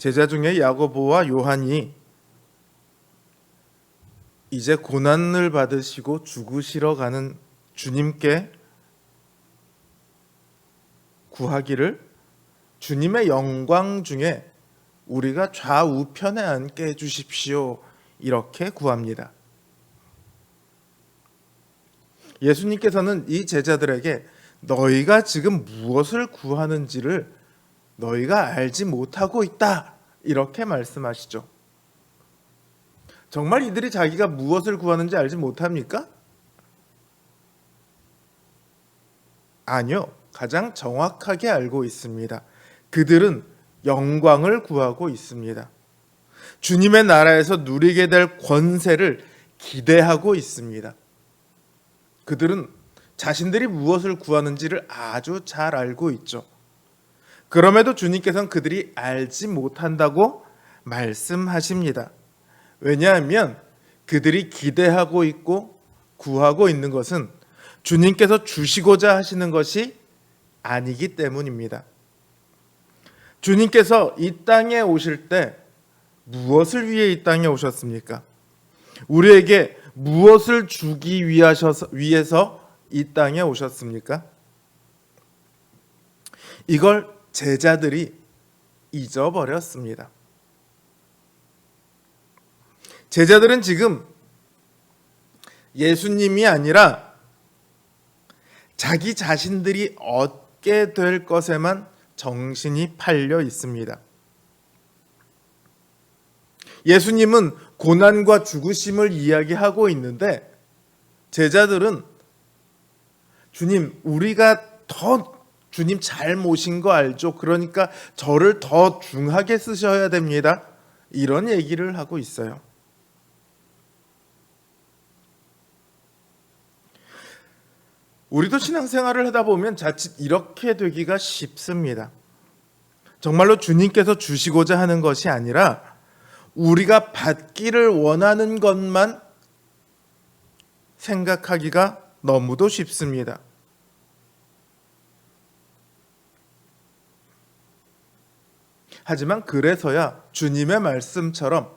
제자 중에 야고보와 요한이 이제 고난을 받으시고 죽으시러 가는 주님께 구하기를 주님의 영광 중에 우리가 좌우편에 앉게 해 주십시오. 이렇게 구합니다. 예수님께서는 이 제자들에게 너희가 지금 무엇을 구하는지를 너희가 알지 못하고 있다. 이렇게 말씀하시죠. 정말 이들이 자기가 무엇을 구하는지 알지 못합니까? 아니요. 가장 정확하게 알고 있습니다. 그들은 영광을 구하고 있습니다. 주님의 나라에서 누리게 될 권세를 기대하고 있습니다. 그들은 자신들이 무엇을 구하는지를 아주 잘 알고 있죠. 그럼에도 주님께서는 그들이 알지 못한다고 말씀하십니다. 왜냐하면 그들이 기대하고 있고 구하고 있는 것은 주님께서 주시고자 하시는 것이 아니기 때문입니다. 주님께서 이 땅에 오실 때 무엇을 위해 이 땅에 오셨습니까? 우리에게 무엇을 주기 위하셔서, 위해서 이 땅에 오셨습니까? 이걸 제자들이 잊어버렸습니다. 제자들은 지금 예수님이 아니라 자기 자신들이 얻게 될 것에만 정신이 팔려 있습니다. 예수님은 고난과 죽으심을 이야기하고 있는데 제자들은 주님, 우리가 더 주님 잘 모신 거 알죠? 그러니까 저를 더 중하게 쓰셔야 됩니다. 이런 얘기를 하고 있어요. 우리도 신앙생활을 하다 보면 자칫 이렇게 되기가 쉽습니다. 정말로 주님께서 주시고자 하는 것이 아니라 우리가 받기를 원하는 것만 생각하기가 너무도 쉽습니다. 하지만 그래서야 주님의 말씀처럼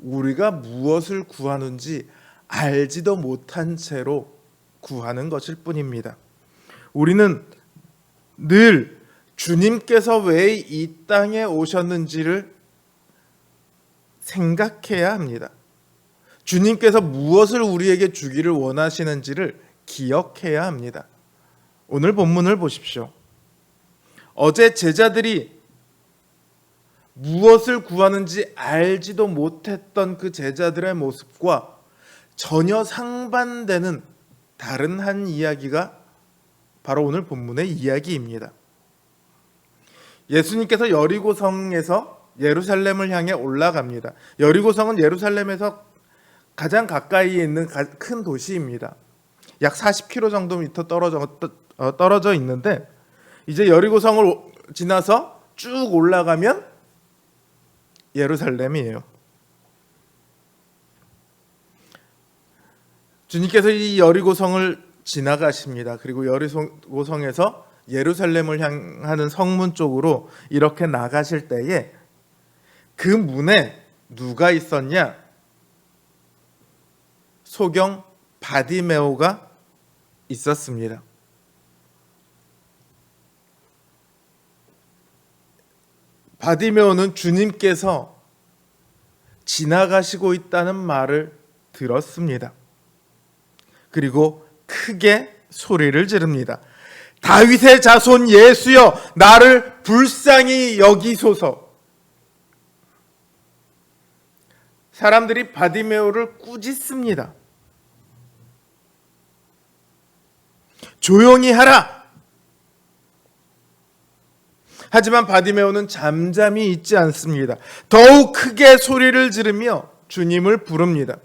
우리가 무엇을 구하는지 알지도 못한 채로 구하는 것일 뿐입니다. 우리는 늘 주님께서 왜 이 땅에 오셨는지를 생각해야 합니다. 주님께서 무엇을 우리에게 주기를 원하시는지를 기억해야 합니다. 오늘 본문을 보십시오. 어제 제자들이 무엇을 구하는지 알지도 못했던 그 제자들의 모습과 전혀 상반되는 다른 한 이야기가 바로 오늘 본문의 이야기입니다. 예수님께서 여리고성에서 예루살렘을 향해 올라갑니다. 여리고성은 예루살렘에서 가장 가까이에 있는 큰 도시입니다. 약 40km 정도 미터 떨어져, 어, 떨어져 있는데 이제 여리고성을 지나서 쭉 올라가면 예루살렘이에요. 주님께서 이 여리고성을 지나가십니다. 그리고 여리고성에서 예루살렘을 향하는 성문 쪽으로 이렇게 나가실 때에 그 문에 누가 있었냐? 소경 바디메오가 있었습니다. 바디메오는 주님께서 지나가시고 있다는 말을 들었습니다. 그리고 크게 소리를 지릅니다. 다윗의 자손 예수여 나를 불쌍히 여기소서. 사람들이 바디메오를 꾸짖습니다. 조용히 하라. 하지만 바디메오는 잠잠히 있지 않습니다. 더욱 크게 소리를 지르며 주님을 부릅니다.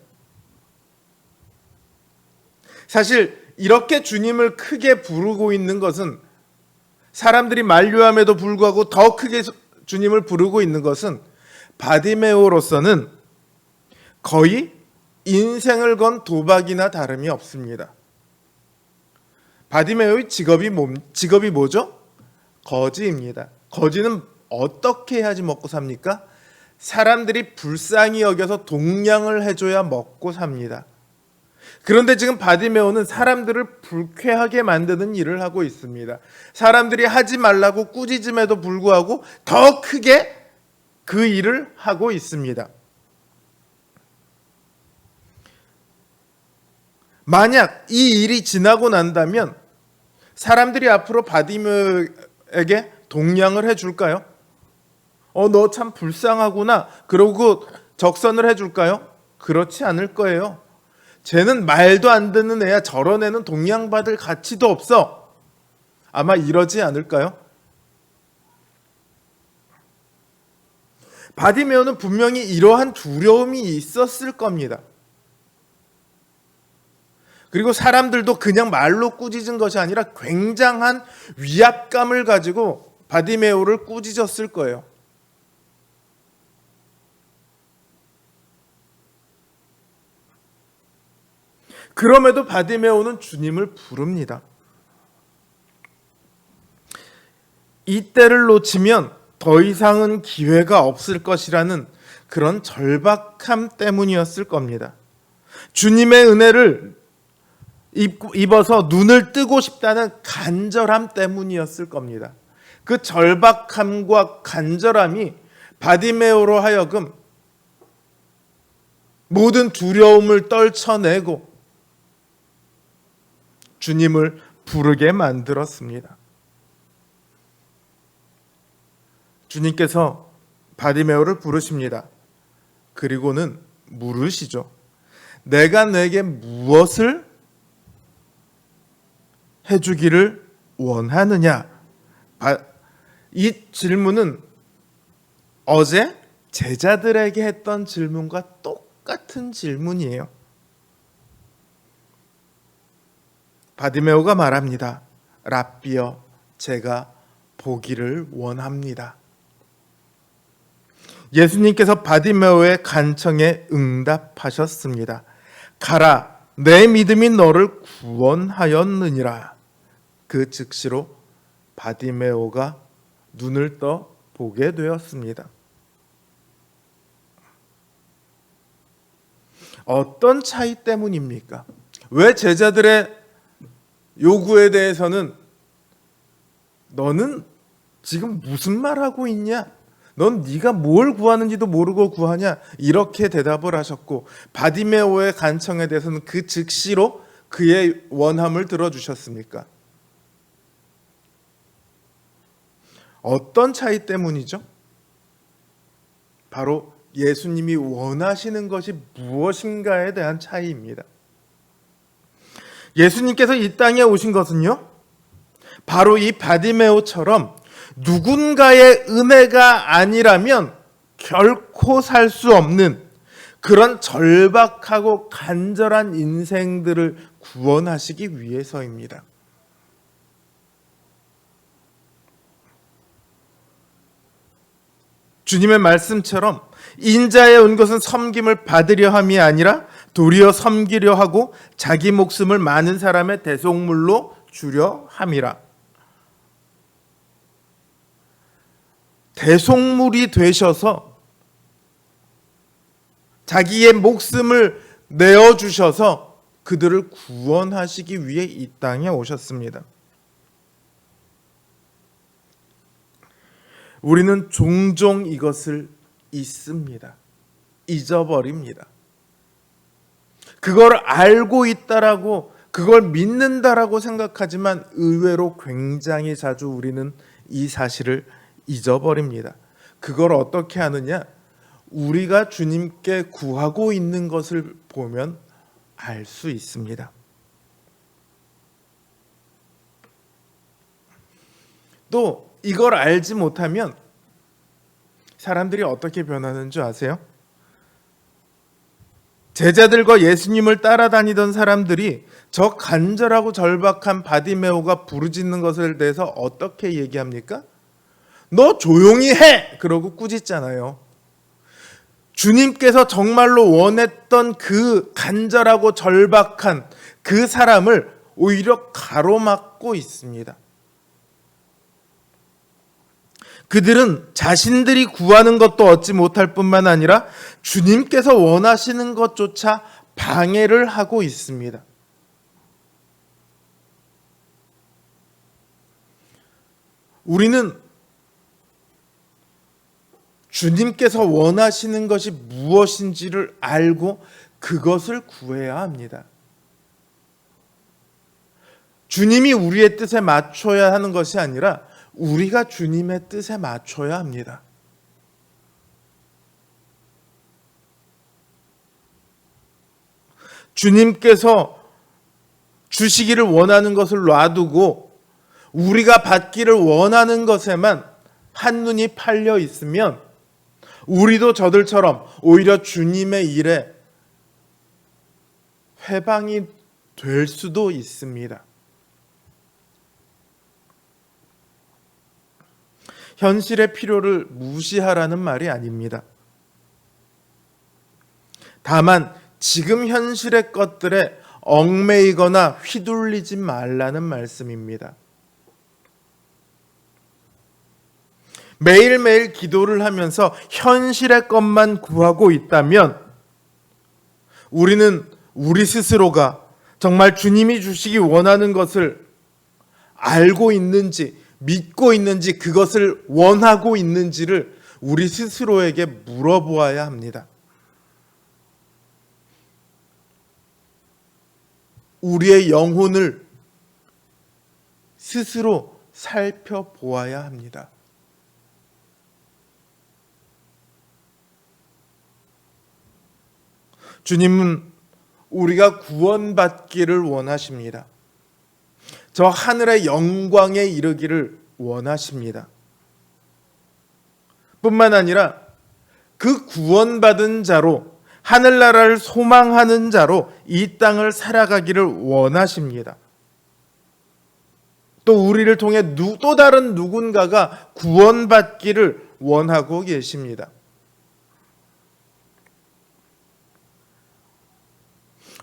사실 이렇게 주님을 크게 부르고 있는 것은 사람들이 만류함에도 불구하고 더 크게 주님을 부르고 있는 것은 바디메오로서는 거의 인생을 건 도박이나 다름이 없습니다. 바디메오의 직업이 뭐, 직업이 뭐죠? 거지입니다. 거지는 어떻게 해야지 먹고 삽니까? 사람들이 불쌍히 여겨서 동량을 해줘야 먹고 삽니다. 그런데 지금 바디메오는 사람들을 불쾌하게 만드는 일을 하고 있습니다. 사람들이 하지 말라고 꾸짖음에도 불구하고 더 크게 그 일을 하고 있습니다. 만약 이 일이 지나고 난다면 사람들이 앞으로 바디메오에게 동량을 해줄까요? 어, 너 참 불쌍하구나. 그러고 적선을 해줄까요? 그렇지 않을 거예요. 쟤는 말도 안 듣는 애야. 저런 애는 동양받을 가치도 없어. 아마 이러지 않을까요? 바디메오는 분명히 이러한 두려움이 있었을 겁니다. 그리고 사람들도 그냥 말로 꾸짖은 것이 아니라 굉장한 위압감을 가지고 바디메오를 꾸짖었을 거예요. 그럼에도 바디메오는 주님을 부릅니다. 이때를 놓치면 더 이상은 기회가 없을 것이라는 그런 절박함 때문이었을 겁니다. 주님의 은혜를 입어서 눈을 뜨고 싶다는 간절함 때문이었을 겁니다. 그 절박함과 간절함이 바디메오로 하여금 모든 두려움을 떨쳐내고 주님을 부르게 만들었습니다. 주님께서 바디메오를 부르십니다. 그리고는 물으시죠. 내가 내게 무엇을 해주기를 원하느냐? 이 질문은 어제 제자들에게 했던 질문과 똑같은 질문이에요. 바디메오가 말합니다. 랍비여, 제가 보기를 원합니다. 예수님께서 바디메오의 간청에 응답하셨습니다. 가라, 내 믿음이 너를 구원하였느니라. 그 즉시로 바디메오가 눈을 떠 보게 되었습니다. 어떤 차이 때문입니까? 왜 제자들의 요구에 대해서는 너는 지금 무슨 말 하고 있냐? 넌 네가 뭘 구하는지도 모르고 구하냐? 이렇게 대답을 하셨고 바디메오의 간청에 대해서는 그 즉시로 그의 원함을 들어주셨습니까? 어떤 차이 때문이죠? 바로 예수님이 원하시는 것이 무엇인가에 대한 차이입니다. 예수님께서 이 땅에 오신 것은요, 바로 이 바디메오처럼 누군가의 은혜가 아니라면 결코 살 수 없는 그런 절박하고 간절한 인생들을 구원하시기 위해서입니다. 주님의 말씀처럼 인자에 온 것은 섬김을 받으려 함이 아니라 도리어 섬기려 하고 자기 목숨을 많은 사람의 대속물로 주려 함이라. 대속물이 되셔서 자기의 목숨을 내어 주셔서 그들을 구원하시기 위해 이 땅에 오셨습니다. 우리는 종종 이것을 잊습니다. 잊어버립니다. 그걸 알고 있다라고 그걸 믿는다라고 생각하지만 의외로 굉장히 자주 우리는 이 사실을 잊어버립니다. 그걸 어떻게 하느냐? 우리가 주님께 구하고 있는 것을 보면 알 수 있습니다. 또 이걸 알지 못하면 사람들이 어떻게 변하는 줄 아세요? 제자들과 예수님을 따라다니던 사람들이 저 간절하고 절박한 바디메오가 부르짖는 것에 대해서 어떻게 얘기합니까? 너 조용히 해! 그러고 꾸짖잖아요. 주님께서 정말로 원했던 그 간절하고 절박한 그 사람을 오히려 가로막고 있습니다. 그들은 자신들이 구하는 것도 얻지 못할 뿐만 아니라 주님께서 원하시는 것조차 방해를 하고 있습니다. 우리는 주님께서 원하시는 것이 무엇인지를 알고 그것을 구해야 합니다. 주님이 우리의 뜻에 맞춰야 하는 것이 아니라 우리가 주님의 뜻에 맞춰야 합니다. 주님께서 주시기를 원하는 것을 놔두고 우리가 받기를 원하는 것에만 한눈이 팔려 있으면 우리도 저들처럼 오히려 주님의 일에 회방이 될 수도 있습니다. 현실의 필요를 무시하라는 말이 아닙니다. 다만 지금 현실의 것들에 얽매이거나 휘둘리지 말라는 말씀입니다. 매일매일 기도를 하면서 현실의 것만 구하고 있다면 우리는 우리 스스로가 정말 주님이 주시기 원하는 것을 알고 있는지 믿고 있는지 그것을 원하고 있는지를 우리 스스로에게 물어보아야 합니다. 우리의 영혼을 스스로 살펴보아야 합니다. 주님은 우리가 구원받기를 원하십니다. 저 하늘의 영광에 이르기를 원하십니다. 뿐만 아니라 그 구원받은 자로 하늘나라를 소망하는 자로 이 땅을 살아가기를 원하십니다. 또 우리를 통해 또 다른 누군가가 구원받기를 원하고 계십니다.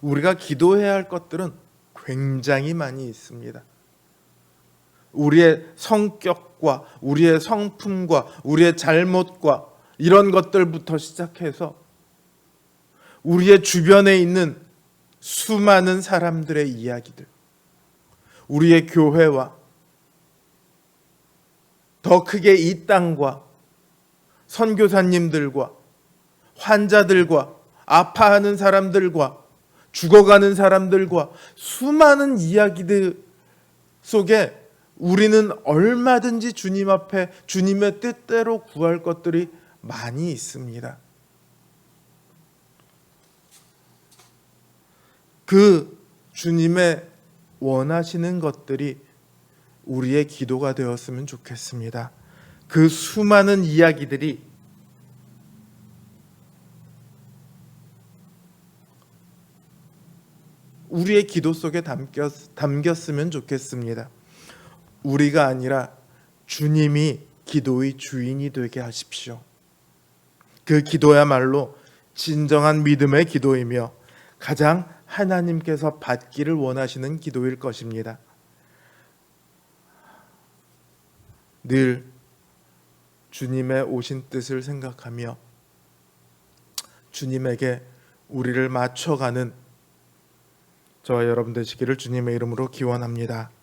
우리가 기도해야 할 것들은 굉장히 많이 있습니다. 우리의 성격과 우리의 성품과 우리의 잘못과 이런 것들부터 시작해서 우리의 주변에 있는 수많은 사람들의 이야기들, 우리의 교회와 더 크게 이 땅과 선교사님들과 환자들과 아파하는 사람들과 죽어가는 사람들과 수많은 이야기들 속에 우리는 얼마든지 주님 앞에 주님의 뜻대로 구할 것들이 많이 있습니다. 그 주님의 원하시는 것들이 우리의 기도가 되었으면 좋겠습니다. 그 수많은 이야기들이 우리의 기도 속에 담겼, 담겼으면 좋겠습니다. 우리가 아니라 주님이 기도의 주인이 되게 하십시오. 그 기도야말로 진정한 믿음의 기도이며 가장 하나님께서 받기를 원하시는 기도일 것입니다. 늘 주님의 오신 뜻을 생각하며 주님에게 우리를 맞춰가는 저와 여러분 되시기를 주님의 이름으로 기원합니다.